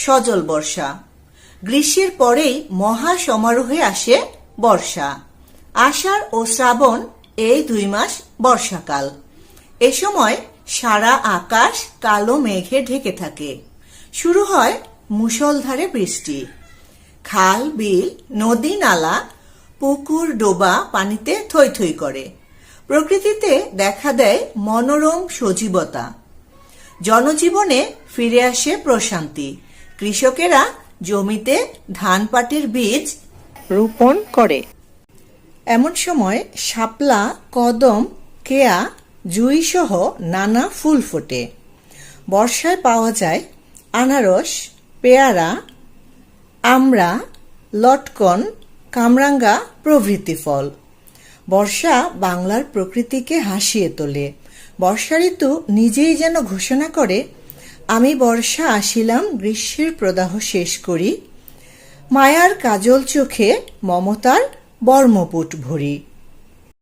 সজল বর্ষা। গ্রীষ্মের পরেই মহা সমারোহে আসে বর্ষা। আষাঢ় ও শ্রাবণ এই দুই মাস বর্ষাকাল। এ সময় সারা আকাশ কালো মেঘে ঢেকে থাকে। শুরু হয় মুষলধারে বৃষ্টি। খাল, বিল, নদী, নালা, পুকুর, ডোবা পানিতে থই থই করে। প্রকৃতিতে দেখা দেয় মনোরম সজীবতা। জনজীবনে ফিরে আসে প্রশান্তি। কৃষকেরা জমিতে ধান পাটের বীজ রোপণ করে। এমন সময় শাপলা কদম কেয়া জুই সহ নানা ফুল ফোটে। বর্ষায় পাওয়া যায় আনারস পেয়ারা আমড়া লটকন কামরাঙ্গা প্রভৃতি ফল। বর্ষা বাংলার প্রকৃতিকে হাসিয়ে তোলে। বর্ষা ঋতু নিজেই যেন ঘোষণা করে আমি বর্ষা আসিলাম গ্রীষ্মের প্রদাহ শেষ করি। মায়ার কাজল চোখে মমতার বর্মপুট ভরি।